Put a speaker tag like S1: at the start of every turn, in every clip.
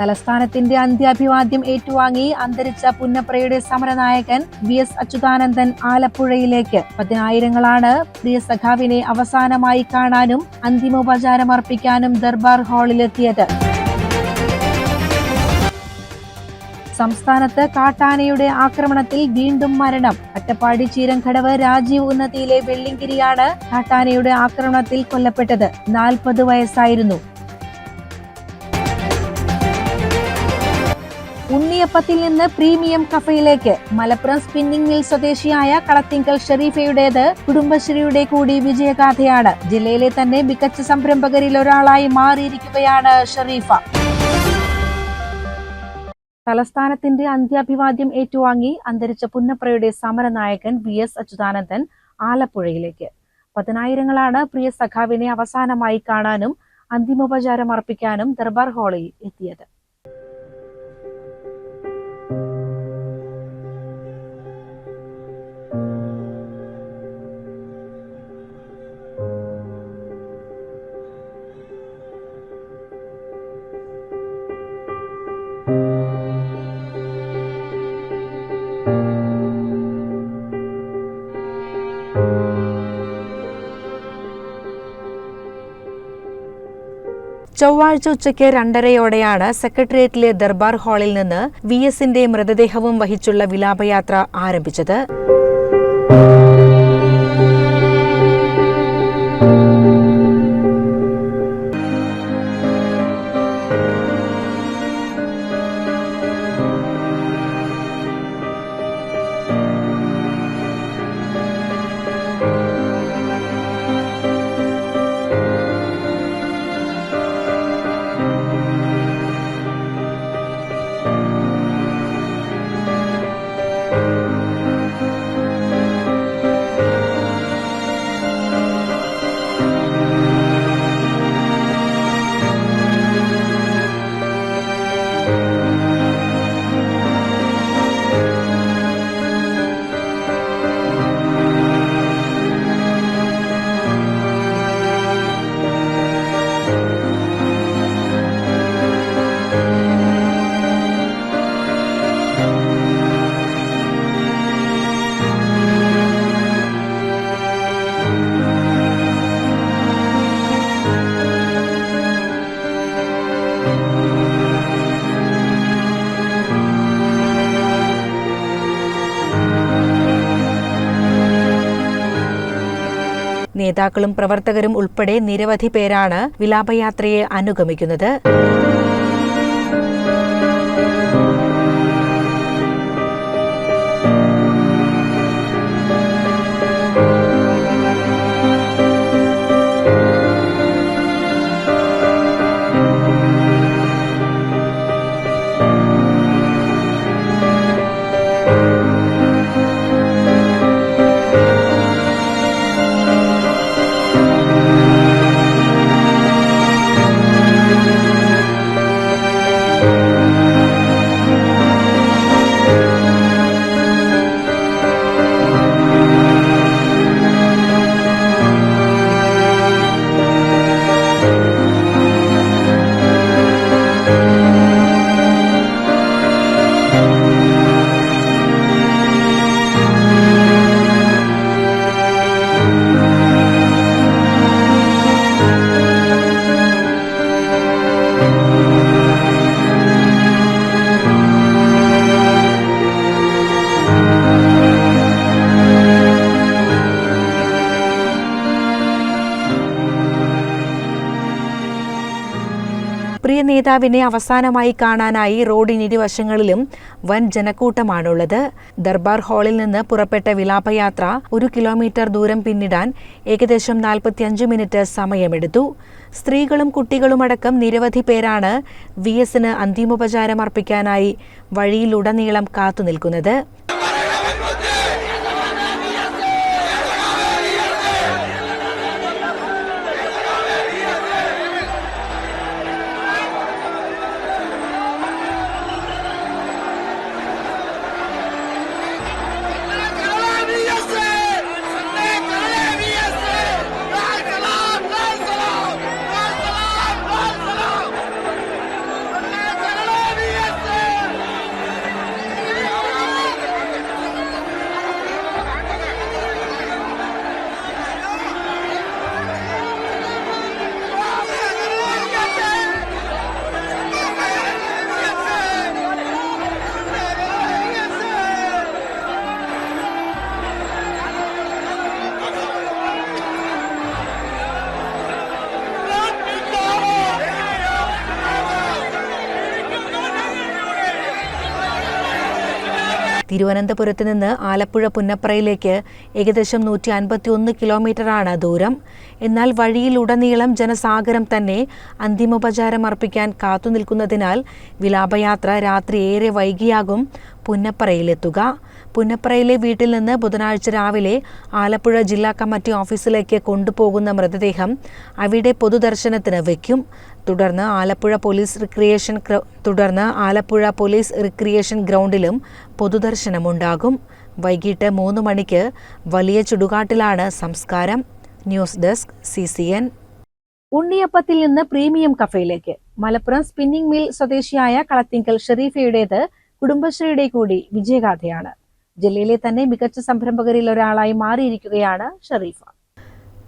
S1: തലസ്ഥാനത്തിന്റെ അന്ത്യാഭിവാദ്യം ഏറ്റുവാങ്ങി അന്തരിച്ച പുന്നപ്രയുടെ സമരനായകൻ വി എസ് അച്യുതാനന്ദൻ ആലപ്പുഴയിലേക്ക്. പതിനായിരങ്ങളാണ് പ്രിയ സഖാവിനെ അവസാനമായി കാണാനും അന്തിമോപചാരം അർപ്പിക്കാനും ദർബാർ ഹാളിലെത്തിയത്. സംസ്ഥാനത്ത് കാട്ടാനയുടെ ആക്രമണത്തിൽ വീണ്ടും മരണം. അട്ടപ്പാടി ചീരങ്കടവ് രാജീവ് ഉന്നതിയിലെ വെള്ളിങ്കിരിയാണ് കാട്ടാനയുടെ ആക്രമണത്തിൽ കൊല്ലപ്പെട്ടത്. നാൽപ്പത് വയസ്സായിരുന്നു. ഉണ്ണിയപ്പത്തിൽ നിന്ന് പ്രീമിയം കഫയിലേക്ക്. മലപ്പുറം സ്പിന്നിംഗ് മിൽ സ്വദേശിയായ കളത്തിങ്കൽ ഷെരീഫയുടേത് കുടുംബശ്രീയുടെ കൂടി വിജയഗാഥയാണ്. ജില്ലയിലെ തന്നെ മികച്ച സംരംഭകരിൽ ഒരാളായി മാറിയിരിക്കുകയാണ് ഷെരീഫ. തലസ്ഥാനത്തിന്റെ അന്ത്യാഭിവാദ്യം ഏറ്റുവാങ്ങി അന്തരിച്ച പുന്നപ്രയുടെ സമരനായകൻ വി എസ് അച്യുതാനന്ദൻ ആലപ്പുഴയിലേക്ക്. പതിനായിരങ്ങളാണ് പ്രിയ സഖാവിനെ അവസാനമായി കാണാനും അന്തിമോപചാരം അർപ്പിക്കാനും ദർബാർ ഹാളിൽ എത്തിയത്. ചൊവ്വാഴ്ച ഉച്ചയ്ക്ക് രണ്ടരയോടെയാണ് സെക്രട്ടേറിയറ്റിലെ ദർബാർ ഹാളിൽ നിന്ന് വി എസിന്റെ മൃതദേഹവും വഹിച്ചുള്ള വിലാപയാത്ര ആരംഭിച്ചത്. നേതാക്കളും പ്രവർത്തകരും ഉൾപ്പെടെ നിരവധി പേരാണ് വിലാപയാത്രയെ അനുഗമിക്കുന്നത്.
S2: നേതാവിനെ അവസാനമായി കാണാനായി റോഡിനിരുവശങ്ങളിലും വൻ ജനക്കൂട്ടമാണുള്ളത്. ദർബാർ ഹാളിൽ നിന്ന് പുറപ്പെട്ട വിലാപയാത്ര ഒരു കിലോമീറ്റർ ദൂരം പിന്നിടാൻ ഏകദേശം നാൽപ്പത്തിയഞ്ച് മിനിറ്റ് സമയമെടുത്തു. സ്ത്രീകളും കുട്ടികളുമടക്കം നിരവധി പേരാണ് വി എസിന് അന്തിമോപചാരം അർപ്പിക്കാനായി വഴിയിലുടനീളം കാത്തുനിൽക്കുന്നത്. തിരുവനന്തപുരത്ത് നിന്ന് ആലപ്പുഴ പുന്നപ്രയിലേക്ക് ഏകദേശം നൂറ്റി അൻപത്തി ഒന്ന് കിലോമീറ്ററാണ് ദൂരം. എന്നാൽ വഴിയിലുടനീളം ജനസാഗരം തന്നെ അന്തിമോപചാരം അർപ്പിക്കാൻ കാത്തുനിൽക്കുന്നതിനാൽ വിലാപയാത്ര രാത്രി ഏറെ വൈകിയാകും പുന്നപ്പറയിലെത്തുക പുന്നപ്പറയിലെ വീട്ടിൽ നിന്ന് ബുധനാഴ്ച രാവിലെ ആലപ്പുഴ ജില്ലാ കമ്മിറ്റി ഓഫീസിലേക്ക് കൊണ്ടുപോകുന്ന മൃതദേഹം അവിടെ പൊതുദർശനത്തിന് വയ്ക്കും തുടർന്ന് ആലപ്പുഴ പോലീസ് റിക്രിയേഷൻ തുടർന്ന് ആലപ്പുഴ പോലീസ് റിക്രിയേഷൻ ഗ്രൗണ്ടിലും പൊതുദർശനമുണ്ടാകും. വൈകിട്ട് മൂന്ന് മണിക്ക് വലിയ ചുടുകാട്ടിലാണ് സംസ്കാരം. News desk C C N ഉണ്ണിയപ്പത്തിൽ നിന്ന് പ്രീമിയം കഫയിലേക്ക്. മലപ്പുറം സ്പിന്നിംഗ് മിൽ സ്വദേശിയായ കളത്തിങ്കൽ ഷെറീഫയുടേത് കുടുംബശ്രീയുടെ കൂടി വിജയഗാഥയാണ്. ജില്ലയിലെ തന്നെ മികച്ച സംരംഭകരിൽ ഒരാളായി മാറിയിരിക്കുകയാണ് ഷെറീഫ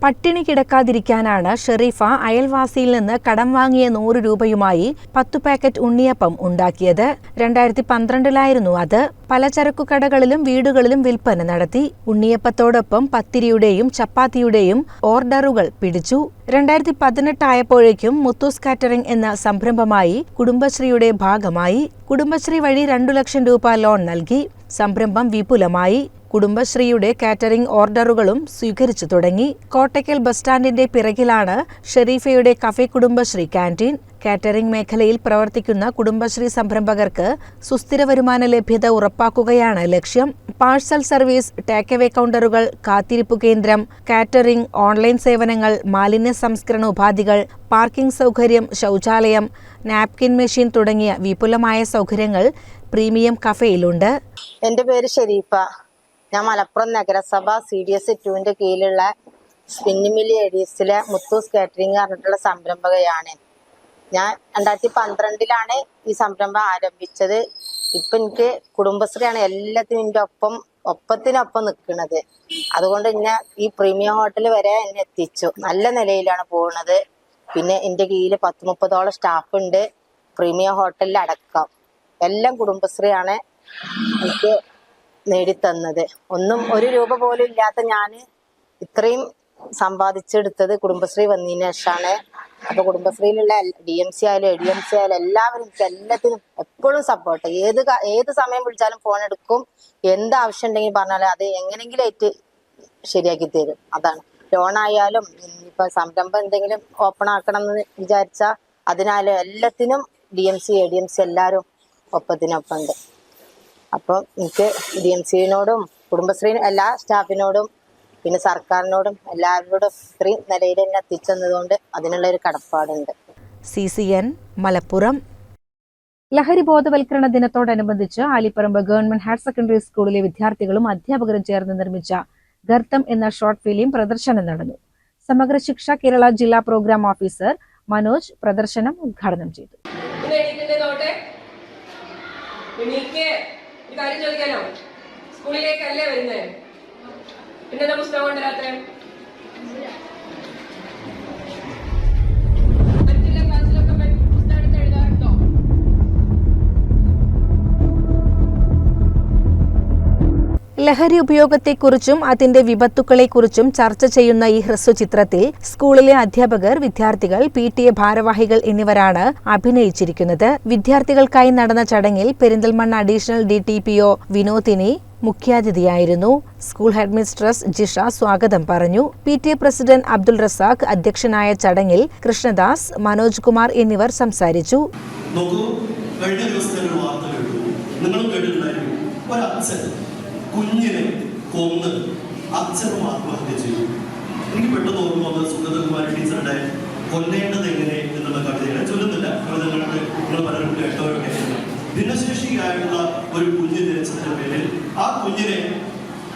S2: പട്ടിണി കിടക്കാതിരിക്കാനാണ് ഷെറീഫ അയൽവാസിയിൽ നിന്ന് കടം വാങ്ങിയ നൂറ് രൂപയുമായി പത്തു പാക്കറ്റ് ഉണ്ണിയപ്പം ഉണ്ടാക്കിയത്. രണ്ടായിരത്തി പന്ത്രണ്ടിലായിരുന്നു അത് പലചരക്കു കടകളിലും വീടുകളിലും വിൽപ്പന നടത്തി. ഉണ്ണിയപ്പത്തോടൊപ്പം പത്തിരിയുടെയും ചപ്പാത്തിയുടെയും ഓർഡറുകൾ പിടിച്ചു. രണ്ടായിരത്തി പതിനെട്ടായപ്പോഴേക്കും മുത്തൂസ് കാറ്ററിംഗ് എന്ന സംരംഭമായി കുടുംബശ്രീയുടെ ഭാഗമായി. കുടുംബശ്രീ വഴി രണ്ടു ലക്ഷം രൂപ ലോൺ നൽകി. സംരംഭം വിപുലമായി. കുടുംബശ്രീയുടെ കാറ്ററിംഗ് ഓർഡറുകളും സ്വീകരിച്ചു തുടങ്ങി. കോട്ടയ്ക്കൽ ബസ് സ്റ്റാൻഡിന്റെ പിറകിലാണ് ഷെരീഫയുടെ കഫേ കുടുംബശ്രീ കാന്റീൻ. കാറ്ററിംഗ് മേഖലയിൽ പ്രവർത്തിക്കുന്ന കുടുംബശ്രീ സംരംഭകർക്ക് സുസ്ഥിര വരുമാന ലഭ്യത ഉറപ്പാക്കുകയാണ് ലക്ഷ്യം. പാഴ്സൽ സർവീസ് ടേക്ക് അവേ കൗണ്ടറുകൾ കാത്തിരിപ്പ് കേന്ദ്രം കാറ്ററിംഗ് ഓൺലൈൻ സേവനങ്ങൾ മാലിന്യ സംസ്കരണ ഉപാധികൾ പാർക്കിംഗ് സൗകര്യം ശൗചാലയം നാപ്കിൻ മെഷീൻ തുടങ്ങിയ വിപുലമായ സൗകര്യങ്ങൾ പ്രീമിയം കഫേയിലുണ്ട്.
S3: എന്റെ പേര് ഷെരീഫ. ഞാൻ മലപ്പുറം നഗരസഭ സി ഡി എസ് ടുവിന്റെ കീഴിലുള്ള സ്പിന്നിമില്ലി ഏരിയസിലെ മുത്തൂസ് കാറ്ററിംഗ് പറഞ്ഞിട്ടുള്ള സംരംഭകയാണ്. ഞാൻ രണ്ടായിരത്തി പന്ത്രണ്ടിലാണ് ഈ സംരംഭം ആരംഭിച്ചത്. ഇപ്പൊ എനിക്ക് കുടുംബശ്രീയാണ് എല്ലാത്തിനും ഒപ്പം ഒപ്പത്തിനൊപ്പം നിൽക്കുന്നത് അതുകൊണ്ട് എന്നെ ഈ പ്രീമിയം ഹോട്ടൽ വരെ എന്നെ എത്തിച്ചു. നല്ല നിലയിലാണ് പോകുന്നത് പിന്നെ എന്റെ കീഴിൽ പത്ത് മുപ്പതോളം സ്റ്റാഫ് ഉണ്ട്. പ്രീമിയം ഹോട്ടലിൽ അടക്കം എല്ലാം കുടുംബശ്രീയാണ്. എനിക്ക് നേടിത്തന്നത്. ഒന്നും ഒരു രൂപ പോലും ഇല്ലാത്ത ഞാൻ ഇത്രയും സമ്പാദിച്ചെടുത്തത് കുടുംബശ്രീ വന്നതിന് ശേഷമാണ്. അപ്പൊ കുടുംബശ്രീയിലുള്ള ഡി എം സി ആയാലും എ ഡി എം സി ആയാലും എല്ലാവരും എല്ലാത്തിനും എപ്പോഴും സപ്പോർട്ട് ഏത് ഏത് സമയം വിളിച്ചാലും ഫോൺ എടുക്കും. എന്ത് ആവശ്യം ഉണ്ടെങ്കിൽ പറഞ്ഞാലും അത് എങ്ങനെങ്കിലും ആയിട്ട് ശരിയാക്കി തരും. അതാണ്. ലോൺ ആയാലും ഇപ്പൊ സംരംഭം എന്തെങ്കിലും ഓപ്പൺ ആക്കണം എന്ന് വിചാരിച്ചാൽ അതിനാലും എല്ലാത്തിനും D M C A D M C എല്ലാവരും ഒപ്പത്തിനൊപ്പം ഉണ്ട് അപ്പം എനിക്ക് ഡി എം സിനോടും കുടുംബശ്രീ എല്ലാ സ്റ്റാഫിനോടും പിന്നെ സർക്കാരിനോടും എല്ലാവരോടും ഇത്രയും നിലയിൽ എന്നെ എത്തിച്ചെന്നതുകൊണ്ട് അതിനുള്ള ഒരു കടപ്പാടുണ്ട്.
S2: C C N Malappuram. ലഹരി ബോധവൽക്കരണ ദിനത്തോടനുബന്ധിച്ച് ആലിപ്പറമ്പ് ഗവൺമെന്റ് ഹയർ സെക്കൻഡറി സ്കൂളിലെ വിദ്യാർത്ഥികളും അധ്യാപകരും ചേർന്ന് നിർമ്മിച്ച ഗർത്തം എന്ന ഷോർട്ട് ഫിലിം പ്രദർശനം നടന്നു. സമഗ്ര ശിക്ഷ കേരള ജില്ലാ പ്രോഗ്രാം ഓഫീസർ മനോജ് പ്രദർശനം ഉദ്ഘാടനം ചെയ്തു.
S4: കാര്യം ചോദിക്കാനോ? സ്കൂളിലേക്കല്ലേ വരുന്നത് പിന്നെന്താ പുസ്തകം കൊണ്ടുവരാത്തെ?
S2: ലഹരി ഉപയോഗത്തെക്കുറിച്ചും അതിന്റെ വിപത്തുക്കളെക്കുറിച്ചും ചർച്ച ചെയ്യുന്ന ഈ ഹ്രസ്വചിത്രത്തിൽ സ്കൂളിലെ അധ്യാപകർ വിദ്യാർത്ഥികൾ പി ടി എ ഭാരവാഹികൾ എന്നിവരാണ് അഭിനയിച്ചിരിക്കുന്നത്. വിദ്യാർത്ഥികൾക്കായി നടന്ന ചടങ്ങിൽ Perinthalmanna additional D T P O Vinodini മുഖ്യാതിഥിയായിരുന്നു. School headmistress Jisha സ്വാഗതം പറഞ്ഞു. P T A president Abdul Razak അധ്യക്ഷനായ ചടങ്ങിൽ കൃഷ്ണദാസ് മനോജ് കുമാർ എന്നിവർ സംസാരിച്ചു.
S5: കഴിഞ്ഞ ദിവസത്തെ വാർത്ത കേട്ടു. നിങ്ങളും ഒരു ഒരച്ഛൻ കുഞ്ഞിനെ കൊന്ന് അച്ഛനും ആത്മഹത്യ ചെയ്തു. എനിക്ക് പെട്ടെന്ന് ഓർമ്മ വന്നത് സുഗതകുമാരി ടീച്ചറുടെ കൊല്ലേണ്ടത് എങ്ങനെ? എന്നുള്ള കവിതയാണ്. ചൊല്ലുന്നില്ല. കവിതകളുടെ നിങ്ങൾ പലരും കേട്ടവരൊക്കെ ഭിന്നശേഷിയായുള്ള ഒരു കുഞ്ഞു ജനിച്ചതിന്റെ പേരിൽ ആ കുഞ്ഞിനെ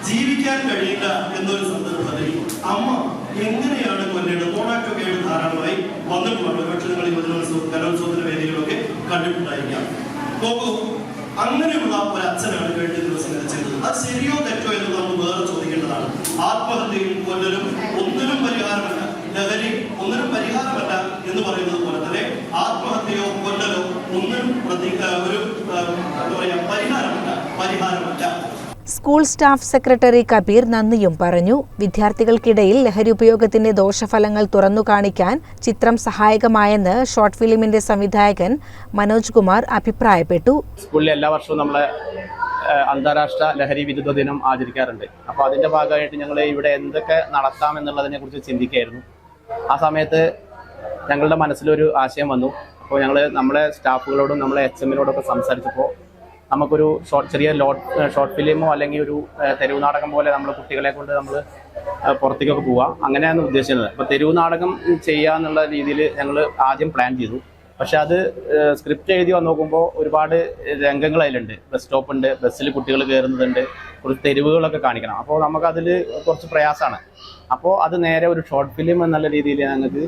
S5: ജീവിക്കാൻ കഴിയില്ല എന്നൊരു സന്ദർഭത്തിൽ അമ്മ എങ്ങനെയാണ് കൊല്ലേണ്ടത്? ആയിട്ട് ധാരാളമായി വന്നിട്ടുണ്ട് പക്ഷേ നിങ്ങൾ ഈ വചനോത്സവം കലോത്സവത്തിന്റെ വേദികളൊക്കെ കണ്ടിട്ടുണ്ടായിരിക്കാം. നോക്കൂ. അങ്ങനെയുള്ള ഒരു അച്ഛനാണ് കഴിഞ്ഞ ദിവസം ചെയ്തത് അത് ശരിയോ തെറ്റോ എന്ന് നമ്മൾ വേറെ ചോദിക്കേണ്ടതാണ്. ആത്മഹത്യയും കൊല്ലലും ഒന്നിനും പരിഹാരമല്ല ലഹരി ഒന്നിനും പരിഹാരമല്ല എന്ന് പറയുന്നത് പോലെ തന്നെ ആത്മഹത്യയോ കൊല്ലലോ ഒന്നും പ്രതി ഒരു എന്താ പറയാ പരിഹാരമല്ല പരിഹാരമല്ല.
S2: സ്കൂൾ സ്റ്റാഫ് സെക്രട്ടറി കബീർ നന്ദിയും പറഞ്ഞു വിദ്യാർത്ഥികൾക്കിടയിൽ ലഹരി ഉപയോഗത്തിന്റെ ദോഷഫലങ്ങൾ തുറന്നു കാണിക്കാൻ ചിത്രം സഹായകമായെന്ന് ഷോർട്ട് ഫിലിമിന്റെ സംവിധായകൻ മനോജ് കുമാർ അഭിപ്രായപ്പെട്ടു.
S6: സ്കൂളിൽ എല്ലാ വർഷവും നമ്മൾ അന്താരാഷ്ട്ര ലഹരി വിരുദ്ധ ദിനം ആചരിക്കാറുണ്ട്. അപ്പോൾ അതിന്റെ ഭാഗമായിട്ട് ഞങ്ങൾ ഇവിടെ എന്തൊക്കെ നടത്താം എന്നുള്ളതിനെ കുറിച്ച് ചിന്തിക്കുകയായിരുന്നു ആ സമയത്ത് ഞങ്ങളുടെ മനസ്സിലൊരു ആശയം വന്നു. അപ്പോൾ ഞങ്ങൾ നമ്മളെ സ്റ്റാഫുകളോടും നമ്മളെ എച്ച് എമ്മിനോടൊക്കെ സംസാരിച്ചപ്പോൾ നമുക്കൊരു ഷോർട്ട് ചെറിയ ലോട്ട് ഷോർട്ട് ഫിലിമോ അല്ലെങ്കിൽ ഒരു തെരുവ് നാടകം പോലെ നമ്മൾ കുട്ടികളെ കൊണ്ട് നമ്മൾ പുറത്തേക്കൊക്കെ പോവാം. അങ്ങനെയാണ് ഉദ്ദേശിക്കുന്നത്. അപ്പോൾ തെരുവ് നാടകം ചെയ്യുക എന്നുള്ള രീതിയിൽ ഞങ്ങൾ ആദ്യം പ്ലാൻ ചെയ്തു. പക്ഷെ അത് സ്ക്രിപ്റ്റ് എഴുതി വന്ന് നോക്കുമ്പോൾ ഒരുപാട് രംഗങ്ങൾ അതിലുണ്ട്. ബസ് സ്റ്റോപ്പ് ഉണ്ട് ബസ്സിൽ കുട്ടികൾ കയറുന്നതുണ്ട് കുറച്ച് തെരുവുകളൊക്കെ കാണിക്കണം. അപ്പോൾ നമുക്കതിൽ കുറച്ച് പ്രയാസമാണ് അപ്പോൾ അത് നേരെ ഒരു ഷോർട്ട് ഫിലിം എന്നുള്ള രീതിയിൽ ഞങ്ങൾക്ക്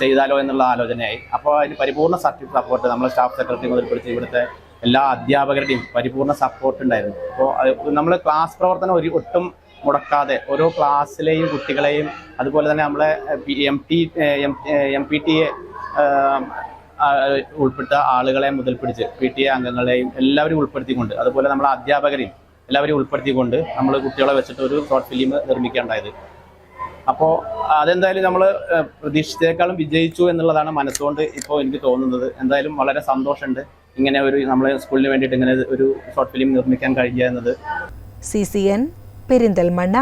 S6: ചെയ്താലോ എന്നുള്ള ആലോചനയായി. അപ്പോൾ അതിന് പരിപൂർണ സപ്പോർട്ട് നമ്മളെ സ്റ്റാഫ് സെക്രട്ടറി മുതൽ പിടിച്ച് ഇവിടുത്തെ എല്ലാ അധ്യാപകരുടെയും പരിപൂർണ സപ്പോർട്ട് ഉണ്ടായിരുന്നു. അപ്പോൾ നമ്മൾ ക്ലാസ് പ്രവർത്തനം ഒരു ഒട്ടും മുടക്കാതെ ഓരോ ക്ലാസ്സിലെയും കുട്ടികളെയും അതുപോലെ തന്നെ നമ്മളെ M T M P T A ഉൾപ്പെട്ട ആളുകളെ മുതൽ പിടിച്ച് പി ടി എ അംഗങ്ങളെയും എല്ലാവരും ഉൾപ്പെടുത്തിക്കൊണ്ട് അതുപോലെ നമ്മളെ അധ്യാപകരെയും എല്ലാവരെയും ഉൾപ്പെടുത്തിക്കൊണ്ട് നമ്മൾ കുട്ടികളെ വെച്ചിട്ട് ഒരു ഷോർട്ട് ഫിലിം നിർമ്മിക്കേണ്ടായത്. അപ്പോൾ അതെന്തായാലും നമ്മൾ പ്രതീക്ഷിച്ചേക്കാളും വിജയിച്ചു എന്നുള്ളതാണ് മനസ്സുകൊണ്ട് ഇപ്പോൾ എനിക്ക് തോന്നുന്നത്. എന്തായാലും വളരെ സന്തോഷമുണ്ട്. ഇങ്ങനെ ഒരു നമ്മളെ സ്കൂളിന് വേണ്ടിയിട്ട് ഇങ്ങനെ ഒരു ഷോർട്ട് ഫിലിം നിർമ്മിക്കാൻ കഴിയുക എന്നത്
S2: സി സി എൻ പെരിന്തൽമണ്ണ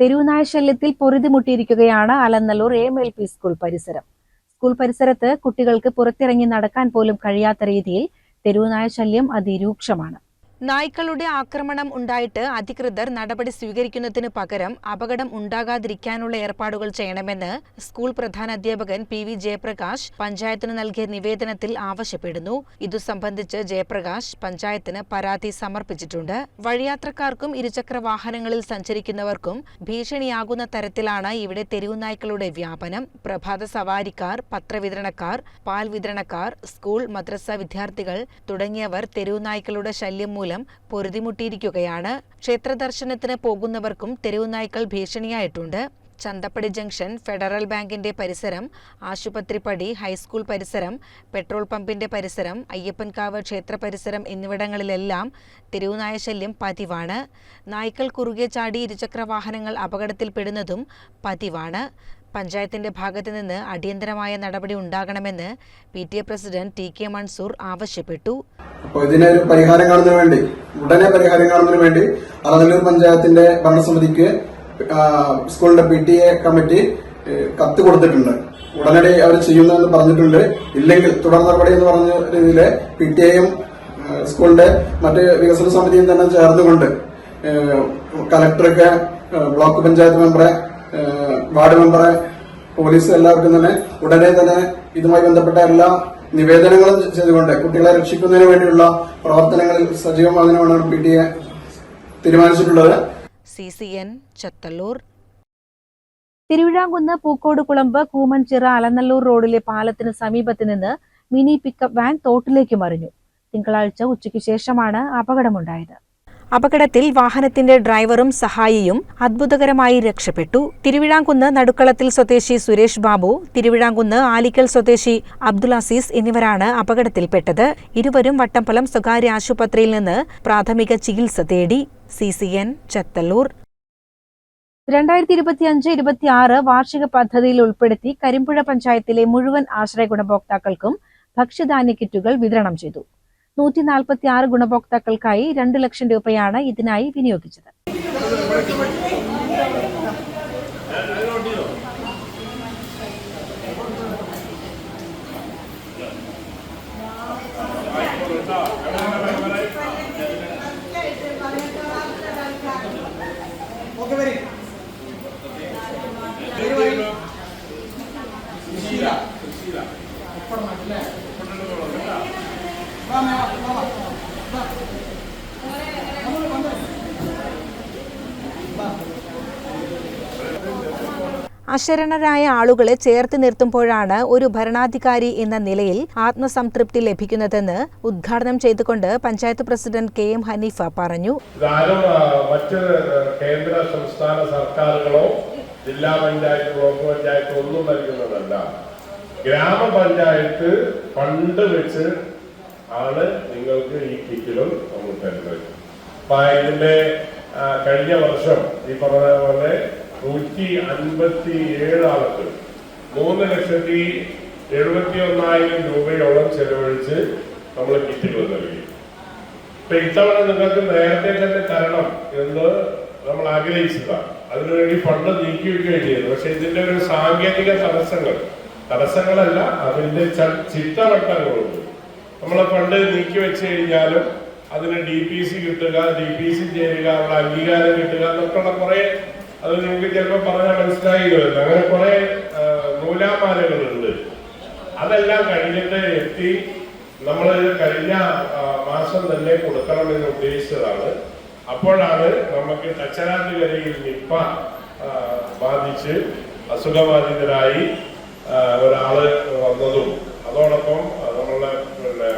S2: തെരുവുനായ ശല്യത്തിൽ പൊറുതിമുട്ടിയിരിക്കുകയാണ് Alanallur M L P school പരിസരം. സ്കൂൾ പരിസരത്ത് കുട്ടികൾക്ക് പുറത്തിറങ്ങി നടക്കാൻ പോലും കഴിയാത്ത രീതിയിൽ തെരുവുനായ ശല്യം അതിരൂക്ഷമാണ്. നായ്ക്കളുടെ ആക്രമണം ഉണ്ടായിട്ട് അധികൃതർ നടപടി സ്വീകരിക്കുന്നതിന് പകരം അപകടം ഉണ്ടാകാതിരിക്കാനുള്ള ഏർപ്പാടുകൾ ചെയ്യണമെന്ന് സ്കൂൾ പ്രധാനാധ്യാപകൻ പി വി ജയപ്രകാശ് പഞ്ചായത്തിന് നൽകിയ നിവേദനത്തിൽ ആവശ്യപ്പെടുന്നു. ഇതു സംബന്ധിച്ച് ജയപ്രകാശ് പഞ്ചായത്തിന് പരാതി സമർപ്പിച്ചിട്ടുണ്ട്. വഴിയാത്രക്കാർക്കും ഇരുചക്ര വാഹനങ്ങളിൽ സഞ്ചരിക്കുന്നവർക്കും ഭീഷണിയാകുന്ന തരത്തിലാണ് ഇവിടെ തെരുവുനായ്ക്കളുടെ വ്യാപനം. പ്രഭാത സവാരിക്കാർ പത്രവിതരണക്കാർ പാൽ വിതരണക്കാർ സ്കൂൾ മദ്രസ വിദ്യാർത്ഥികൾ തുടങ്ങിയവർ തെരുവുനായ്ക്കളുടെ ശല്യം മൂലം പൊറുതിമുട്ടിയിരിക്കുകയാണ്. ക്ഷേത്ര ദർശനത്തിന് പോകുന്നവർക്കും തെരുവുനായ്ക്കൾ ഭീഷണിയായിട്ടുണ്ട്. ചന്തപ്പടി ജംഗ്ഷൻ ഫെഡറൽ ബാങ്കിന്റെ പരിസരം ആശുപത്രിപ്പടി ഹൈസ്കൂൾ പരിസരം പെട്രോൾ പമ്പിന്റെ പരിസരം അയ്യപ്പൻകാവ് ക്ഷേത്ര പരിസരം എന്നിവിടങ്ങളിലെല്ലാം തെരുവുനായ ശല്യം പതിവാണ്. നായ്ക്കൾ കുറുകെ ചാടി ഇരുചക്ര വാഹനങ്ങൾ അപകടത്തിൽപ്പെടുന്നതും പതിവാണ്. പഞ്ചായത്തിന്റെ ഭാഗത്തു നിന്ന് അടിയന്തരമായ നടപടി ഉണ്ടാകണമെന്ന് P T A president T K Mansoor ആവശ്യപ്പെട്ടു.
S7: ഇതിനൊരു പരിഹാരം കാണുന്നതിന് വേണ്ടി ഉടനെ പരിഹാരം കാണുന്നതിന് വേണ്ടി അറനല്ലൂർ പഞ്ചായത്തിന്റെ ഭരണസമിതിക്ക് സ്കൂളിന്റെ പി ടി എ കമ്മിറ്റി കത്ത് കൊടുത്തിട്ടുണ്ട്. ഉടനടി അവർ ചെയ്യുന്നതെന്ന് പറഞ്ഞിട്ടുണ്ട്. ഇല്ലെങ്കിൽ തുടർ നടപടി എന്ന് പറഞ്ഞ രീതിയിൽ പി ടി എയും സ്കൂളിന്റെ മറ്റ് വികസന സമിതിയും തന്നെ ചേർന്നുകൊണ്ട് കലക്ടർക്ക് ബ്ലോക്ക് പഞ്ചായത്ത് മെമ്പറെ വാർഡ് മെമ്പറെ പോലീസ് എല്ലാവർക്കും തന്നെ ഉടനെ തന്നെ ഇതുമായി ബന്ധപ്പെട്ട എല്ലാ നിവേദനങ്ങളും ചെയ്തുകൊണ്ട് കുട്ടികളെ രക്ഷിക്കുന്നതിന് വേണ്ടിയുള്ള പ്രവർത്തനങ്ങളിൽ സജീവമാകുന്നതിനാണ് പി ടി എ തീരുമാനിച്ചിട്ടുള്ളത്.
S2: C C N Chathallur. Thiruvizhamkunnu Pookode Kulamb Koomanchira Alanallur റോഡിലെ പാലത്തിന് സമീപത്ത് നിന്ന് മിനി പിക്കപ്പ് വാൻ തോട്ടിലേക്ക് മറിഞ്ഞു. തിങ്കളാഴ്ച ഉച്ചയ്ക്ക് ശേഷമാണ് അപകടമുണ്ടായത്. അപകടത്തിൽ വാഹനത്തിന്റെ ഡ്രൈവറും സഹായിയും അത്ഭുതകരമായി രക്ഷപ്പെട്ടു. തിരുവിഴാംകുന്ന് നടുക്കളത്തിൽ സ്വദേശി സുരേഷ് ബാബു തിരുവിഴാംകുന്ന് ആലിക്കൽ സ്വദേശി അബ്ദുൽ അസീസ് എന്നിവരാണ് അപകടത്തിൽപ്പെട്ടത്. ഇരുവരും വട്ടംപലം സ്വകാര്യ ആശുപത്രിയിൽ നിന്ന് പ്രാഥമിക ചികിത്സ തേടി. C C N Chathallur. രണ്ടായിരത്തി ഇരുപത്തി അഞ്ച് ഇരുപത്തി ആറ് വാർഷിക പദ്ധതിയിൽ ഉൾപ്പെടുത്തി കരിമ്പുഴ പഞ്ചായത്തിലെ മുഴുവൻ ആശ്രയ ഗുണഭോക്താക്കൾക്കും ഭക്ഷ്യധാന്യ കിറ്റുകൾ വിതരണം ചെയ്തു. നൂറ്റി നാൽപ്പത്തി ആറ് ഗുണഭോക്താക്കൾക്കായി രണ്ട് ലക്ഷം രൂപയാണ് ഇതിനായി വിനിയോഗിച്ചത്. അശരണരായ ആളുകളെ ചേർത്ത് നിർത്തുമ്പോഴാണ് ഒരു ഭരണാധികാരി എന്ന നിലയിൽ ആത്മസംതൃപ്തി ലഭിക്കുന്നതെന്ന് ഉദ്ഘാടനം ചെയ്തുകൊണ്ട് panchayat president K M Haneefa പറഞ്ഞു.
S8: മറ്റ് കേന്ദ്ര സംസ്ഥാന സർക്കാരുകളോ ജില്ലാ പഞ്ചായത്ത് ബ്ലോക്ക് പഞ്ചായത്ത് ഒന്നും നൽകുന്നതല്ല. ഗ്രാമപഞ്ചായത്ത് ഫണ്ട് വെച്ച് ആണ് നിങ്ങൾക്ക് ഈ കിറ്റുകൾ നമ്മൾ തരുന്നത്. അപ്പൊ ഇതിന്റെ കഴിഞ്ഞ വർഷം ഈ പറഞ്ഞ പോലെ നൂറ്റി അൻപത്തി ഏഴ് ആൾക്ക് മൂന്ന് ലക്ഷത്തി എഴുപത്തി ഒന്നായിരം രൂപയോളം ചെലവഴിച്ച് നമ്മൾ കിറ്റുകൾ നൽകി. ഇപ്പൊ ഇത്തവണ നിങ്ങൾക്ക് നേരത്തെ തന്നെ തരണം എന്ന് നമ്മൾ ആഗ്രഹിച്ചതാണ്. അതിനുവേണ്ടി ഫണ്ട് നീക്കി വെക്കുകയും ചെയ്തു. പക്ഷെ ഇതിന്റെ ഒരു സാങ്കേതിക തടസ്സങ്ങൾ തടസ്സങ്ങളല്ല അതിന്റെ ചിട്ടവട്ടങ്ങളുണ്ട്. നമ്മളെ ഫണ്ട് നീക്കി വെച്ച് കഴിഞ്ഞാലും അതിന് ഡി പി സി കിട്ടുക ഡി പി സി ചേരുക അവിടെ അംഗീകാരം കിട്ടുക എന്നൊക്കെയുള്ള കുറെ അത് നിങ്ങൾക്ക് ചിലപ്പോൾ പറഞ്ഞാൽ മനസ്സിലായി അങ്ങനെ കുറെ നൂലാമാലകളുണ്ട്. അതെല്ലാം കഴിഞ്ഞിട്ട് എത്തി. നമ്മൾ കഴിഞ്ഞ മാസം തന്നെ കൊടുക്കണം കൊടുക്കണമെന്ന് ഉദ്ദേശിച്ചതാണ്. അപ്പോഴാണ് നമുക്ക് തച്ചനാട്ടുകരയിൽ നിപ്പ ബാധിച്ച് അസുഖബാധിതരായി ഒരാൾ വന്നതും. അതോടൊപ്പം നമ്മളുടെ നമ്മളെ പിന്നെ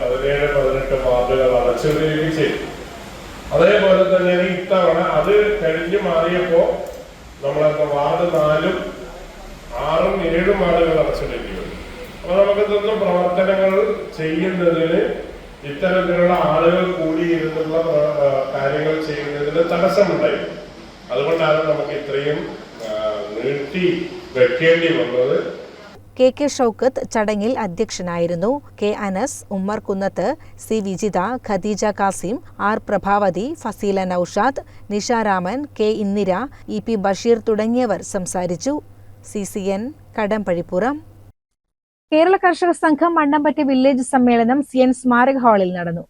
S8: പതിനേഴ് പതിനെട്ട് വാർഡുകൾ അടച്ചിടുകയും ചെയ്തു. അതേപോലെ തന്നെ ഇത്തവണ അത് കഴിഞ്ഞു മാറിയപ്പോ നമ്മളൊക്കെ വാർഡ് നാലും ആറും ഏഴും വാർഡുകൾ അടച്ചിടേണ്ടി വരും അപ്പൊ നമുക്ക് ഇതൊന്നും പ്രവർത്തനങ്ങൾ ചെയ്യുന്നതിന് ഇത്തരത്തിലുള്ള ആളുകൾ കൂടിയിരുന്നുള്ള കാര്യങ്ങൾ ചെയ്യുന്നതിന് തടസ്സമുണ്ടായി. അതുകൊണ്ടാണ് നമുക്ക് ഇത്രയും നീട്ടി വെക്കേണ്ടി വന്നത്.
S2: കെ കെ ഷൌക്കത്ത് ചടങ്ങിൽ അധ്യക്ഷനായിരുന്നു. K Anas Ummer Kunnath C Vijitha Khadeeja Kasim R Prabhavathi Faseela Noushad Nisharaman K Indira E P Basheer തുടങ്ങിയവർ സംസാരിച്ചു. C C N Kadambazhipuram. Kerala Karshaka Sangham Mannampatta village സമ്മേളനം സി എൻ സ്മാരക ഹാളിൽ നടന്നു.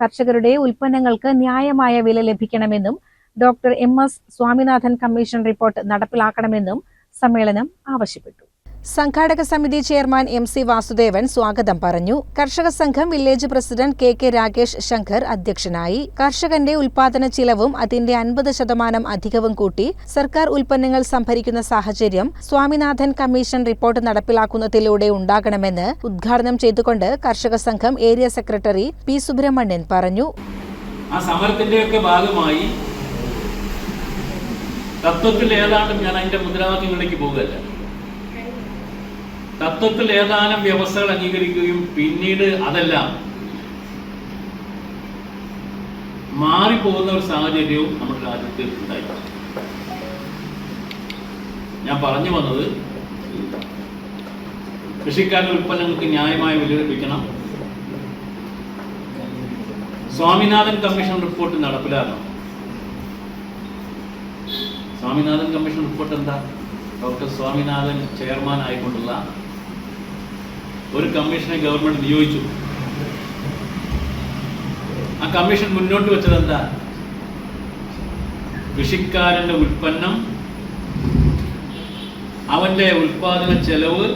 S2: കർഷകരുടെ ഉൽപ്പന്നങ്ങൾക്ക് ന്യായമായ വില ലഭിക്കണമെന്നും doctor M S Swaminathan commission report നടപ്പിലാക്കണമെന്നും സമ്മേളനം ആവശ്യപ്പെട്ടു. സംഘാടക സമിതി ചെയർമാൻ എം സി വാസുദേവൻ സ്വാഗതം പറഞ്ഞു. Karshaka Sangham village president K K Rakesh Shankar അധ്യക്ഷനായി. കർഷകന്റെ ഉൽപാദന ചിലവും അതിന്റെ അൻപത് ശതമാനം അധികവും കൂട്ടി സർക്കാർ ഉൽപ്പന്നങ്ങൾ സംഭരിക്കുന്ന സാഹചര്യം സ്വാമിനാഥൻ കമ്മീഷൻ റിപ്പോർട്ട് നടപ്പിലാക്കുന്നതിലൂടെ ഉണ്ടാകണമെന്ന് ഉദ്ഘാടനം ചെയ്തുകൊണ്ട് കർഷക സംഘം ഏരിയ സെക്രട്ടറി പി സുബ്രഹ്മണ്യൻ പറഞ്ഞു.
S9: ആ സമരത്തിന്റെയൊക്കെ ഭാഗമായി തത്വത്തിൽ ഏതാണ്ടും ഞാൻ അതിന്റെ മുദ്രാവാക്യങ്ങളിലേക്ക് പോകുകയല്ല തത്വത്തിൽ ഏതാനും വ്യവസ്ഥകൾ അംഗീകരിക്കുകയും പിന്നീട് അതെല്ലാം മാറിപ്പോകുന്ന ഒരു സാഹചര്യവും നമ്മുടെ രാജ്യത്തിൽ ഉണ്ടായി ഞാൻ പറഞ്ഞു വന്നത് കൃഷിക്കാരുടെ ഉൽപ്പന്നങ്ങൾക്ക് ന്യായമായ വില ലഭിക്കണം സ്വാമിനാഥൻ കമ്മീഷൻ റിപ്പോർട്ട് നടപ്പിലാക്കണം. സ്വാമിനാഥൻ കമ്മീഷൻ റിപ്പോർട്ട് എന്താ? ഡോക്ടർ സ്വാമിനാഥൻ ചെയർമാൻ ആയിക്കൊണ്ടുള്ള ഒരു കമ്മീഷനെ ഗവൺമെന്റ് നിയോഗിച്ചു. ആ കമ്മീഷൻ മുന്നോട്ട് വെച്ചത് എന്താ കൃഷിക്കാരന്റെ ഉൽപ്പന്നം അവന്റെ ഉൽപാദന ചെലവ്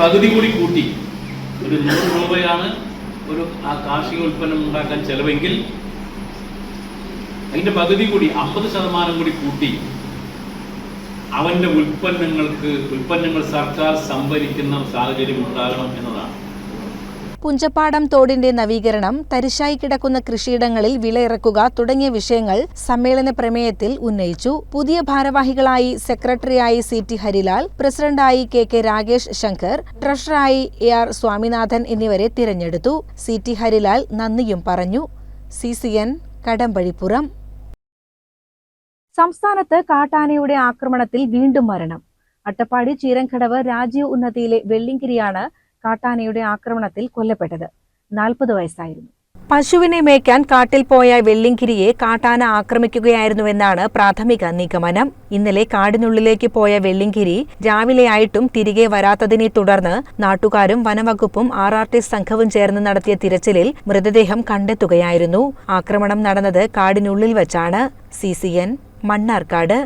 S9: പകുതി കൂടി കൂട്ടി. ഒരു നൂറ് രൂപയാണ് ഒരു ആ കാർഷിക ഉൽപ്പന്നം ഉണ്ടാക്കാൻ ചെലവെങ്കിൽ അതിന്റെ പകുതി കൂടി അമ്പത് ശതമാനം കൂടി കൂട്ടി. അവന്റെ ഉൽപ്പന്നങ്ങൾക്ക് ഉൽപ്പന്നങ്ങൾ സർക്കാർ സംഭരിക്കുന്ന സാഹചര്യം ഉണ്ടാകണം എന്നതാണ്.
S2: പുഞ്ചപ്പാടം തോടിന്റെ നവീകരണം തരിശായി കിടക്കുന്ന കൃഷിയിടങ്ങളിൽ വിളയിറക്കുക തുടങ്ങിയ വിഷയങ്ങൾ സമ്മേളന പ്രമേയത്തിൽ ഉന്നയിച്ചു. പുതിയ ഭാരവാഹികളായി സെക്രട്ടറിയായി സി ടി ഹരിലാൽ പ്രസിഡന്റായി കെ കെ രാകേഷ് ശങ്കർ ട്രഷററായി എ ആർ സ്വാമിനാഥൻ എന്നിവരെ തിരഞ്ഞെടുത്തു. സി ടി ഹരിലാൽ നന്ദിയും പറഞ്ഞു. C C N Kadambazhipuram. സംസ്ഥാനത്ത് കാട്ടാനയുടെ ആക്രമണത്തിൽ വീണ്ടും മരണം. അട്ടപ്പാടി ചീരങ്കടവ് രാജീവ് ഉന്നതിയിലെ വെള്ളിങ്കിരിയാണ് കാട്ടാനയുടെ ആക്രമണത്തിൽ കൊല്ലപ്പെട്ടത്. നാൽപ്പത് വയസ്സായിരുന്നു. പശുവിനെ മേയ്ക്കാൻ കാട്ടിൽ പോയ വെള്ളിങ്കിരിയെ കാട്ടാന ആക്രമിക്കുകയായിരുന്നുവെന്നാണ് പ്രാഥമിക നിഗമനം. ഇന്നലെ കാടിനുള്ളിലേക്ക് പോയ വെള്ളിങ്കിരി രാവിലെയായിട്ടും തിരികെ വരാത്തതിനെ തുടർന്ന് നാട്ടുകാരും വനവകുപ്പും ആർ ആർ ടി സംഘവും ചേർന്ന് നടത്തിയ തിരച്ചിലിൽ മൃതദേഹം കണ്ടെത്തുകയായിരുന്നു. ആക്രമണം നടന്നത് കാടിനുള്ളിൽ വച്ചാണ്. C C N Mannarkkad.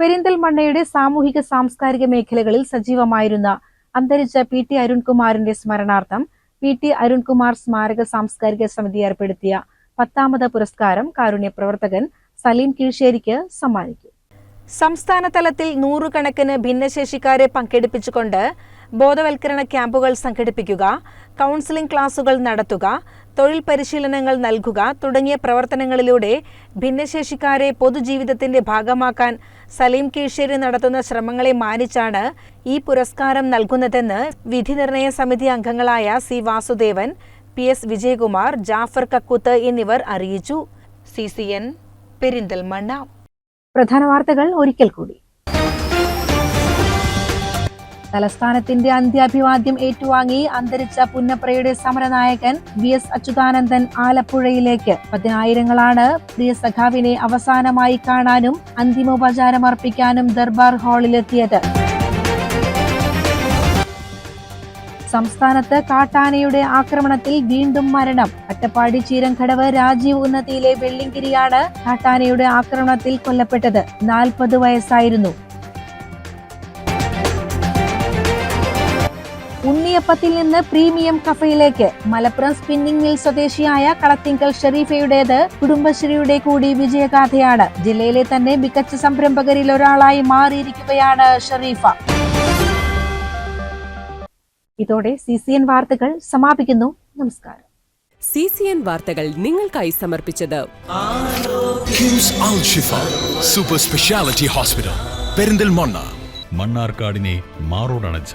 S2: പെരിന്തൽമണ്ണയുടെ സാമൂഹിക സാംസ്കാരിക മേഖലകളിൽ സജീവമായിരുന്ന അന്തരിച്ച പി ടി അരുൺകുമാറിന്റെ സ്മരണാർത്ഥം പി ടി അരുൺകുമാർ സ്മാരക സാംസ്കാരിക സമിതി ഏർപ്പെടുത്തിയ പത്താമത് പുരസ്കാരം കാരുണ്യ പ്രവർത്തകൻ സലീം കീഴ്ശേരിക്ക് സമ്മാനിക്കും. സംസ്ഥാന തലത്തിൽ നൂറുകണക്കിന് ഭിന്നശേഷിക്കാരെ പങ്കെടുപ്പിച്ചുകൊണ്ട് ബോധവൽക്കരണ ക്യാമ്പുകൾ സംഘടിപ്പിക്കുക കൗൺസിലിംഗ് ക്ലാസുകൾ നടത്തുക തൊഴിൽ പരിശീലനങ്ങൾ നൽകുക തുടങ്ങിയ പ്രവർത്തനങ്ങളിലൂടെ ഭിന്നശേഷിക്കാരെ പൊതുജീവിതത്തിന്റെ ഭാഗമാക്കാൻ സലീം കീഴ്ശേരി നടത്തുന്ന ശ്രമങ്ങളെ മാനിച്ചാണ് ഈ പുരസ്കാരം നൽകുന്നതെന്ന് വിധി നിർണയ സമിതി അംഗങ്ങളായ C Vasudevan P S Vijayakumar Jafar Kakkuth എന്നിവർ അറിയിച്ചു. C C N Perinthalmanna. പ്രധാന വാർത്തകൾ ഒരിക്കൽ കൂടി. തലസ്ഥാനത്തിന്റെ അന്ത്യാഭിവാദ്യം ഏറ്റുവാങ്ങി അന്തരിച്ച പുന്നപ്രയുടെ സമരനായകൻ വി എസ് അച്യുതാനന്ദൻ ആലപ്പുഴയിലേക്ക്. പതിനായിരങ്ങളാണ് പ്രിയ സഖാവിനെ അവസാനമായി കാണാനും അന്തിമോപചാരം അർപ്പിക്കാനും ദർബാർ ഹാളിലെത്തിയത്. സംസ്ഥാനത്ത് കാട്ടാനയുടെ ആക്രമണത്തിൽ വീണ്ടും മരണം. അട്ടപ്പാടി ചീരങ്കടവ് രാജീവ് ഉന്നതിയിലെ വെള്ളിങ്കിരിയാണ് കാട്ടാനയുടെ ആക്രമണത്തിൽ കൊല്ലപ്പെട്ടത്. നാൽപ്പത് വയസ്സായിരുന്നു. ഉണ്ണിയപ്പത്തിൽ നിന്ന് പ്രീമിയം കഫയിലേക്ക്. മലപ്പുറം സ്പിന്നിംഗ് മിൽ സ്വദേശിയായ കളത്തിങ്കൽ ഷെരീഫയുടേത് കുടുംബശ്രീയുടെ കൂടി വിജയഗാഥയാണ്. ജില്ലയിലെ തന്നെ മികച്ച സംരംഭകരിൽ ഒരാളായി മാറിയിരിക്കുകയാണ് ഷെരീഫ. ഇതോടെ സി സി എൻ വാർത്തകൾ സമാപിക്കുന്നു. നമസ്കാരം.
S10: സി സി എൻ വാർത്തകൾ നിങ്ങൾക്കായി സമർപ്പിച്ചത്
S11: super speciality hospital Super Speciality Perinthalmanna
S12: മണ്ണാർക്കാടിനെ മാറോടണച്ച